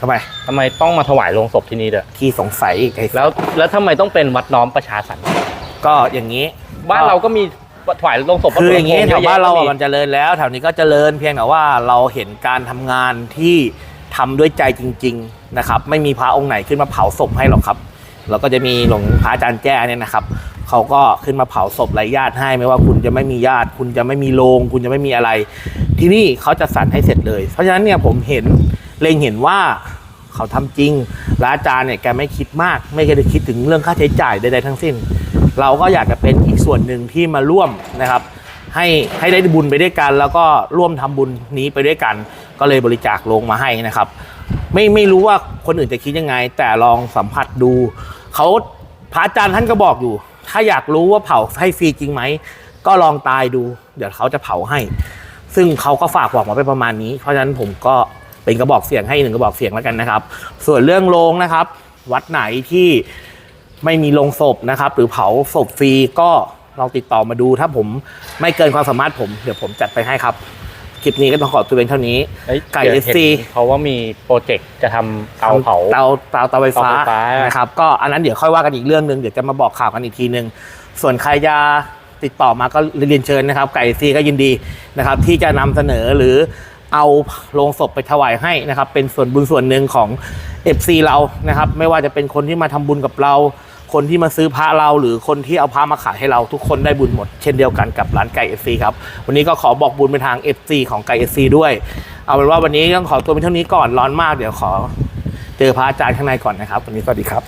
ทำไมทำไมต้องมาถวายโลงศพที่นี่เด้อขี้สงสัยอีกไอ้แล้วแล้วทำไมต้องเป็นวัดน้อมประชาสรรค์ก็อย่างนี้บ้านเราก็มีถวายโลงศพคืออย่างนี้นี้แถวบ้านเราอะมันเจริญแล้วแถวนี้ก็เจริญเพียงแต่ว่าเราเห็นการทำงานที่ทำด้วยใจจริง ๆนะครับ ไม่มีพระองค์ไหนขึ้นมาเผาศพให้หรอกครับแล้วก็จะมีหลวงพระอาจารย์แจ้เนี่ยนะครับเขาก็ขึ้นมาเผาศพไร้ญาติให้ไม่ว่าคุณจะไม่มีญาติ คุณจะไม่มีโรงคุณจะไม่มีอะไร ที่นี่เขาจะสั่นให้เสร็จเลย เพราะฉะนั้นเนี่ยผมเห็น เล็งเห็นว่าเขาทำจริงและอาจารย์เนี่ยแกไม่คิดมาก ไม่เคยคิดถึงเรื่องค่าใช้จ่ายใดๆทั้งสิ้น เราก็อยากจะเป็นอีกส่วนหนึ่งที่มาร่วมนะครับ ให้ให้ได้บุญไปด้วยกัน แล้วก็ร่วมทำบุญนี้ไปด้วยกัน ก็เลยบริจาคลงมาให้นะครับ ไม่ไม่รู้ว่าคนอื่นจะคิดยังไง แต่ลองสัมผัสดูเขาพระอาจารย์ท่านก็บอกอยู่ ถ้าอยากรู้ว่าเผาให้ฟรีจริงไหมก็ลองตายดู เดี๋ยวเขาจะเผาให้ ซึ่งเขาก็ฝากบอกมาไปประมาณนี้ เพราะฉะนั้นผมก็ เป็นกระบอกเสียงให้หนึ่งกระบอกเสียงแล้วกันนะครับ ส่วนเรื่องโรงนะครับ วัดไหนที่ไม่มีโรงศพนะครับ หรือเผาศพฟรีก็ลองติดต่อมาดูถ้าผมไม่เกินความสามารถผมเดี๋ยวผมจัดไปให้ครับ คลิปนี้ก็ต้องขอตัวเองเท่านี้อ้ยไก่ดี๋ยวห็น SC เขาว่ามีโปรเจกต์จะทำเตาเผา เตาเตาเตาไฟฟ้าเตาไฟฟ้า นะครับ ก็อันนั้นเดี๋ยวค่อยว่ากันอีกเรื่องหนึ่งเดี๋ยวจะมาบอกข่าวกันอีกทีหนึ่งส่วนใครจะติดต่อมาก็เรียนเชิญนะครับ ไก่ซีก็ยินดีนะครับ ที่จะนำเสนอหรือ เอาโลงศพไปถวายให้นะครับ เป็นส่วนบุญส่วนหนึ่งของ FC เรานะครับ ไม่ว่าจะเป็นคนที่มาทำบุญกับเรา คนที่มาซื้อพระเราหรือคนที่เอาพระมาขายให้เราทุกคนได้บุญหมด เช่นเดียวกันกับร้านไก่ FC ครับ วันนี้ก็ขอบอกบุญไปทาง FC ของไก่ FC ด้วย เอาเป็นว่าวันนี้ต้องขอตัวเป็นเท่านี้ก่อนร้อนมากเดี๋ยวขอ เจอพระอาจารย์ข้างในก่อนนะครับ วันนี้สวัสดีครับ